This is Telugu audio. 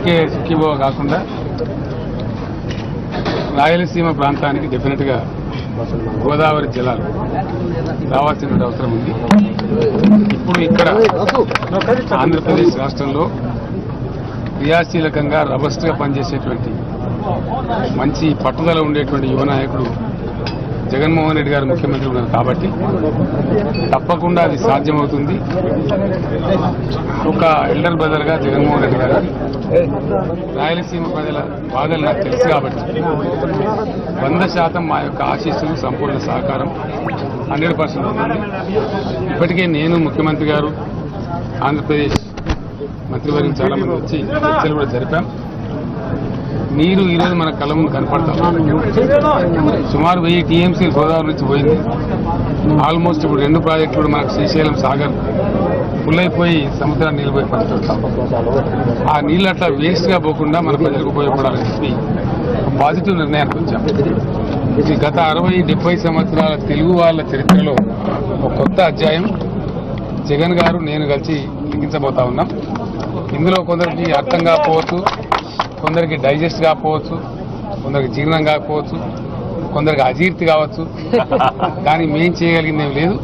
ఊరికే సుఖీభవ కాకుండా రాయలసీమ ప్రాంతానికి డెఫినెట్గా గోదావరి జిల్లాలు రావాల్సిన అవసరం ఉంది. ఇప్పుడు ఇక్కడ ఆంధ్రప్రదేశ్ రాష్ట్రంలో క్రియాశీలకంగా రబస్ట్గా పనిచేసేటువంటి మంచి పట్టుదల ఉండేటువంటి యువ నాయకుడు జగన్మోహన్ రెడ్డి గారు ముఖ్యమంత్రి ఉన్నారు కాబట్టి తప్పకుండా అది సాధ్యమవుతుంది. ఒక ఎల్డర్ బ్రదర్గా జగన్మోహన్ రెడ్డి గారు రాయలసీమ ప్రజల బాధలు నాకు తెలుసు కాబట్టి వంద శాతం మా యొక్క ఆశీస్సులు సంపూర్ణ సహకారం హండ్రెడ్ పర్సెంట్ ఉంటుంది ఇప్పటికే నేను ముఖ్యమంత్రి గారు ఆంధ్రప్రదేశ్ మంత్రివర్గం చాలా మంది వచ్చి చర్చలు కూడా జరిపాం. నీరు ఈరోజు మన కళ్ళ ముందు కనపడతాం సుమారు వెయ్యి టీఎంసీలు గోదావరి నుంచి పోయింది. ఆల్మోస్ట్ ఇప్పుడు రెండు ప్రాజెక్టులు కూడా మనకు శ్రీశైలం సాగర్ ఫుల్ అయిపోయి సముద్రాన్ని నీళ్ళపోయి పడుతుంటాం ఆ నీళ్ళు అట్లా వేస్ట్గా పోకుండా మన ప్రజలకు ఉపయోగపడాలని చెప్పి పాజిటివ్ నిర్ణయానికి వచ్చాం. ఇది గత అరవై డెబ్బై సంవత్సరాల తెలుగు వాళ్ళ చరిత్రలో ఒక కొత్త అధ్యాయం. జగన్ గారు నేను కలిసి లిఖించబోతా ఉన్నాం. ఇందులో కొందరికి అర్థం కాకపోవచ్చు కొందరికి డైజెస్ట్ కాకపోవచ్చు కొందరికి జీర్ణం కాకపోవచ్చు కొందరికి అజీర్తి కావచ్చు. కానీ మేం చేయగలిగింది ఏం లేదు.